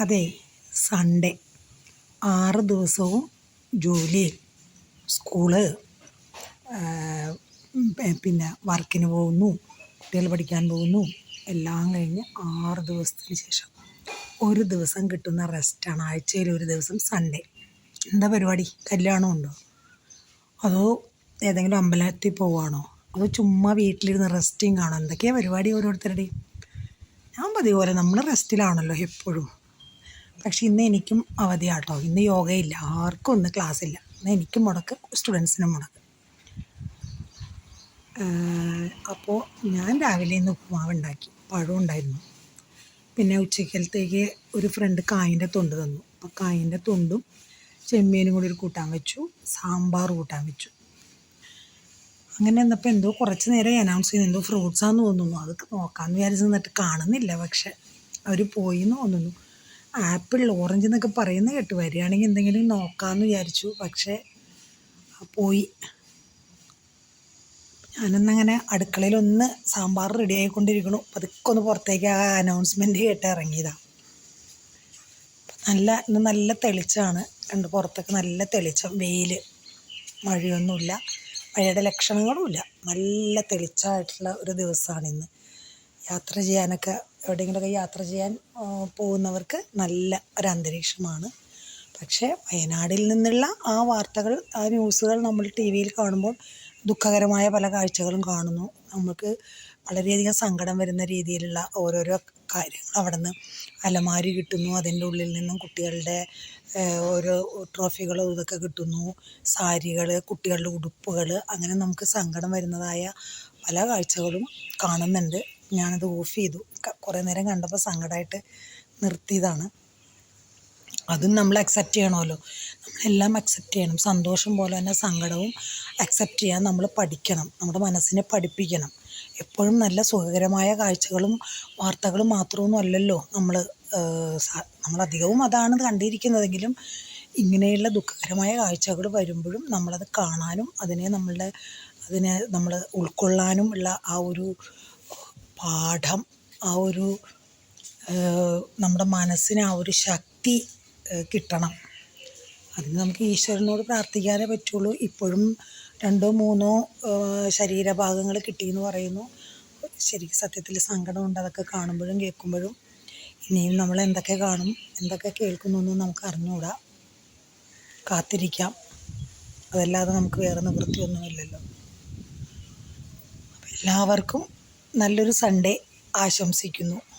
അതെ സൺഡേ. ആറ് ദിവസവും ജോലി സ്കൂൾ പിന്നെ വർക്കിന് പോകുന്നു കുട്ടികൾ പഠിക്കാൻ പോകുന്നു എല്ലാം കഴിഞ്ഞ് ആറ് ദിവസത്തിന് ശേഷം ഒരു ദിവസം കിട്ടുന്ന റെസ്റ്റാണ്. ആഴ്ചയിൽ ഒരു ദിവസം സൺഡേ. എന്താ പരിപാടി? കല്യാണം ഉണ്ടോ? അതോ ഏതെങ്കിലും അമ്പലത്തിൽ പോവാണോ? അതോ ചുമ്മാ വീട്ടിലിരുന്ന് റെസ്റ്റിംഗ് ആണോ എന്തൊക്കെയാണ് പരിപാടി ഓരോരുത്തരുടെയും? ഞാൻ പതിവ് പോലെ നമ്മൾ റെസ്റ്റിലാണല്ലോ എപ്പോഴും. പക്ഷേ ഇന്ന് എനിക്കും അവധിയാട്ടോ ഇന്ന് യോഗയില്ല. ആർക്കും ഇന്ന് ക്ലാസ് ഇല്ല ഇന്ന് എനിക്കും മുടക്ക് സ്റ്റുഡൻസിനും മുടക്ക്. അപ്പോൾ ഞാൻ രാവിലെ ഇന്ന് ഉപ്പുമാവ് ഉണ്ടാക്കി. പഴം ഉണ്ടായിരുന്നു. പിന്നെ ഉച്ചക്കലത്തേക്ക് ഒരു ഫ്രണ്ട് കായിന്റെ തൊണ്ട് തന്നു. അപ്പോൾ കായിന്റെ തൊണ്ടും ചെമ്മീനും കൂടി ഒരു കൂട്ടാൻ വെച്ചു. സാമ്പാർ കൂട്ടാൻ വെച്ചു. അങ്ങനെ എന്നപ്പോൾ എന്തോ കുറച്ച് നേരം അനൗൺസ് ചെയ്യുന്നു എന്തോ ഫ്രൂട്ട്സാന്ന് തോന്നുന്നു. അത് നോക്കാമെന്ന് വിചാരിച്ചു നിന്നിട്ട് കാണുന്നില്ല. പക്ഷെ അവർ പോയി എന്ന് തോന്നുന്നു. ആപ്പിൾ ഓറഞ്ച് എന്നൊക്കെ പറയുന്ന കേട്ട്. വരികയാണെങ്കിൽ എന്തെങ്കിലും നോക്കാമെന്ന് വിചാരിച്ചു. പക്ഷേ പോയി. ഞാനൊന്നങ്ങനെ അടുക്കളയിലൊന്ന് സാമ്പാർ റെഡി ആയിക്കൊണ്ടിരിക്കണു. പതുക്കെ ഒന്ന് പുറത്തേക്ക് ആ അനൗൺസ്മെന്റ് കേട്ട് ഇറങ്ങിയതാണ് നല്ല ഇന്ന് നല്ല തെളിച്ചാണ്. കണ്ട് പുറത്തൊക്കെ നല്ല തെളിച്ചം. വെയിൽ മഴയൊന്നുമില്ല. മഴയുടെ ലക്ഷണങ്ങളുമില്ല. നല്ല തെളിച്ചമായിട്ടുള്ള ഒരു ദിവസമാണ് ഇന്ന്. യാത്ര ചെയ്യാനൊക്കെ എവിടെയെങ്കിലുമൊക്കെ യാത്ര ചെയ്യാൻ പോകുന്നവർക്ക് നല്ല ഒരു അന്തരീക്ഷമാണ്. പക്ഷേ വയനാടിൽ നിന്നുള്ള ആ വാർത്തകൾ ആ ന്യൂസുകൾ നമ്മൾ ടി വിയിൽ കാണുമ്പോൾ ദുഃഖകരമായ പല കാഴ്ചകളും കാണുന്നു. നമുക്ക് വളരെയധികം സങ്കടം വരുന്ന രീതിയിലുള്ള ഓരോരോ കാര്യങ്ങൾ അവിടെ നിന്ന് അലമാരി കിട്ടുന്നു. അതിന്റെ ഉള്ളിൽ നിന്നും കുട്ടികളുടെ ഓരോ ട്രോഫികളും ഇതൊക്കെ കിട്ടുന്നു. സാരികൾ കുട്ടികളുടെ ഉടുപ്പുകൾ അങ്ങനെ നമുക്ക് സങ്കടം വരുന്നതായ പല കാഴ്ചകളും കാണുന്നുണ്ട്. ഞാനത് ഓഫ് ചെയ്തു. കുറേ നേരം കണ്ടപ്പോൾ സങ്കടമായിട്ട് നിർത്തിയതാണ്. അതും നമ്മൾ അക്സെപ്റ്റ് ചെയ്യണമല്ലോ. നമ്മളെല്ലാം അക്സെപ്റ്റ് ചെയ്യണം. സന്തോഷം പോലെ തന്നെ സങ്കടവും അക്സെപ്റ്റ് ചെയ്യാൻ നമ്മൾ പഠിക്കണം. നമ്മുടെ മനസ്സിനെ പഠിപ്പിക്കണം. എപ്പോഴും നല്ല സുഖകരമായ കാഴ്ചകളും വാർത്തകളും മാത്രമൊന്നും അല്ലല്ലോ നമ്മൾ നമ്മളധികവും അതാണ് കണ്ടിരിക്കുന്നതെങ്കിലും ഇങ്ങനെയുള്ള ദുഃഖകരമായ കാഴ്ചകൾ വരുമ്പോഴും നമ്മളത് കാണാനും അതിനെ നമ്മളുടെ അതിനെ നമ്മൾ ഉൾക്കൊള്ളാനും ഉള്ള ആ ഒരു പാഠം ആ ഒരു നമ്മുടെ മനസ്സിന് ആ ഒരു ശക്തി കിട്ടണം. അതിന് നമുക്ക് ഈശ്വരനോട് പ്രാർത്ഥിക്കാനേ പറ്റുള്ളൂ. ഇപ്പോഴും രണ്ടോ മൂന്നോ ശരീരഭാഗങ്ങൾ കിട്ടിയെന്ന് പറയുന്നു. ശരിക്കും സത്യത്തിൽ സങ്കടമുണ്ട്. അതൊക്കെ കാണുമ്പോഴും കേൾക്കുമ്പോഴും. ഇനിയും നമ്മൾ എന്തൊക്കെ കാണും എന്തൊക്കെ കേൾക്കുന്നു എന്ന് നമുക്ക് അറിഞ്ഞുകൂടാ. കാത്തിരിക്കാം. അതല്ലാതെ നമുക്ക് വേറെ നിവൃത്തിയൊന്നുമില്ലല്ലോ. എല്ലാവർക്കും നല്ലൊരു സൺഡേ ആശംസിക്കുന്നു.